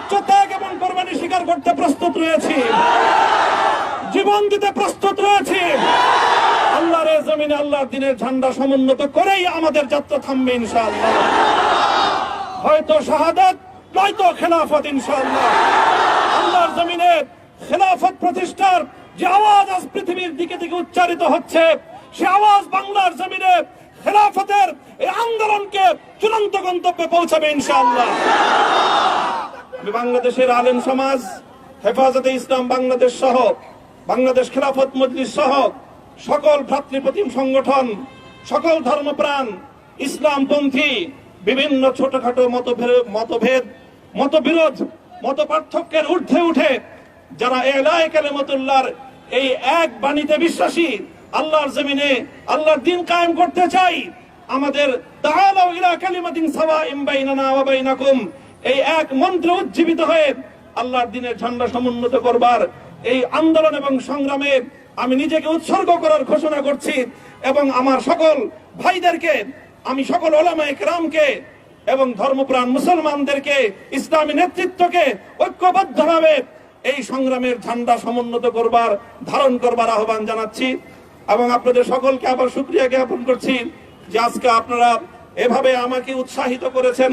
ত্যাগ এবং কোরবানি স্বীকার করতে প্রস্তুত রয়েছি। জীবন দিতে প্রস্তুত রয়েছি। আল্লাহর জমিনে, আল্লাহর দিনের ঝান্ডা সমুন্নত করেই আমাদের যাত্রা থামবে ইনশাআল্লাহ। হয়তো শাহাদাত, নয়তো খেলাফত ইনশাআল্লাহ। আল্লাহর জমিনে খেলাফত প্রতিষ্ঠার যে আওয়াজ আজ পৃথিবীর দিকে দিকে উচ্চারিত হচ্ছে, সে আওয়াজ বাংলার জমিনে খেলাফতের এই আন্দোলনকে চূড়ান্ত গন্তব্যে পৌঁছাবে ইনশাআল্লাহ। বাংলাদেশের আলেম সমাজ, হেফাজতে ইসলাম বাংলাদেশ সহ, বাংলাদেশ খেলাফত মজলিস সহ, সকল ভ্রাতৃপ্রতিম সংগঠন, সকল ধর্মপ্রাণ, ইসলামপন্থী, বিভিন্ন ছোটখাটো মতভেদ মতভেদ, মতবিরোধ মত পার্থক্যের ঊর্ধ্বে উঠে, যারা এলায় কালেমতুল্লাহর এই এক বাণীতে বিশ্বাসী, আল্লাহর জমিনে আল্লাহর দিন কায়েম করতে চাই, আমাদের তাআলাউ ইলা এই এক মন্ত্র উজ্জীবিত হয়ে আল্লাহর দিনের ঝান্ডা সমুন্নত করবার এই আন্দোলন এবং সংগ্রামে আমি নিজেকে উৎসর্গ করার ঘোষণা করছি এবং আমার সকল ভাইদেরকে, আমি সকল ওলামায়ে রামকে এবং ধর্মপ্রাণ মুসলমানদেরকে, ইসলামী নেতৃত্বকে ঐক্যবদ্ধভাবে এই সংগ্রামের ঝান্ডা সমুন্নত করবার, ধারণ করবার আহ্বান জানাচ্ছি এবং আপনাদের সকলকে আবার শুক্রিয়া জ্ঞাপন করছি যে আজকে আপনারা এভাবে আমাকে উৎসাহিত করেছেন।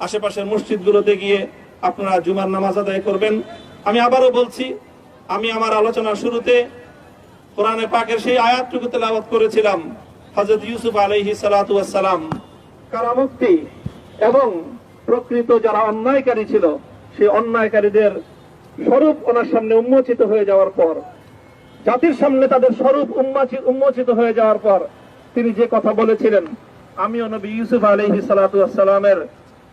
আশেপাশের মসজিদগুলোতে গিয়ে আপনারা জুমার নামাজ আদায় করবেন। আমি আবারও বলছি, আমি আমার আলোচনার শুরুতে কোরআনে পাকের সেই আয়াতটুকু তেলাওয়াত করেছিলাম, হযরত ইউসুফ আলাইহিস সালাতু ওয়াস সালাম কারামুক্তি এবং প্রকৃত যারা অন্যায়কারী ছিল, সেই অন্যায়কারীদের স্বরূপ ওনার সামনে উন্মোচিত হয়ে যাওয়ার পর, জাতির সামনে তাদের স্বরূপ উন্মোচি- উন্মোচিত হয়ে যাওয়ার পর তিনি যে কথা বলেছিলেন, আমিও নবী ইউসুফ আলাইহি সালাতু ওয়াস সালামের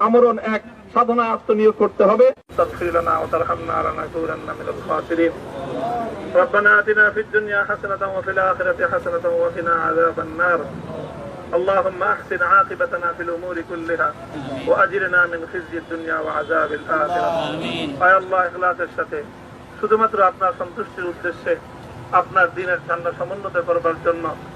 আমরণ এক সাধনা আত্মনিয়োগ করতে হবে তাগফির লানা ওয়া তারহামনা লানাকুনান্না মিনাল খাসিরিন ربنا آتنا في الدنيا حسنة وفي الآخرة حسنة وقنا عذاب النار اللهم أحسن عاقبتنا في الأمور كلها وأجرنا من خزي الدنيا وعذاب الآخرة আয় আল্লাহ ইখলাসের সাথে শুধুমাত্র আপনার সন্তুষ্টির উদ্দেশ্যে আপনার দিনের ঠান্ডা সমুন্নত করবার জন্য হে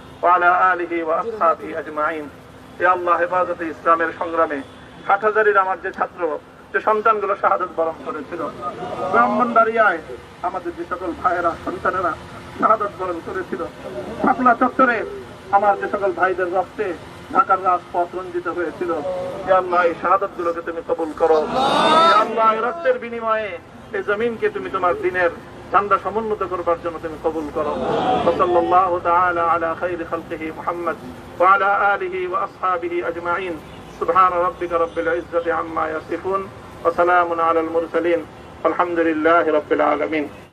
ওয়া আলা আলিহি ওয়া আসহাবিহি আজমাইন হে আল্লাহ, হেফাজতে ইসলামের সংগ্রামে হাটহাজারির আমার যে সকল চত্বরে আমার যে সকল ভাইদের রক্তে ঢাকার রাজপথ রঞ্জিত হয়েছিল আল্লাহ, এই শাহাদত গুলোকে তুমি কবুল করো। আল্লাহ রক্তের বিনিময়ে এই জমিনকে তুমি তোমার দিনের ঠান্ডা সমুন্নত করবার জন্য তুমি কবুল করো। সাল্লাল্লাহু তাআলা আলা খাইরি খালকিহি মুহাম্মদ ওয়া আলা আলিহি ওয়া আসহাবিহি আজমাইন। সুবহান রাব্বিকা রাব্বিল ইজ্জাতি আম্মা ইয়াসিফুন ওয়া সালামুন আলাল মুরসালিন। আলহামদুলিল্লাহি রাব্বিল আলামিন।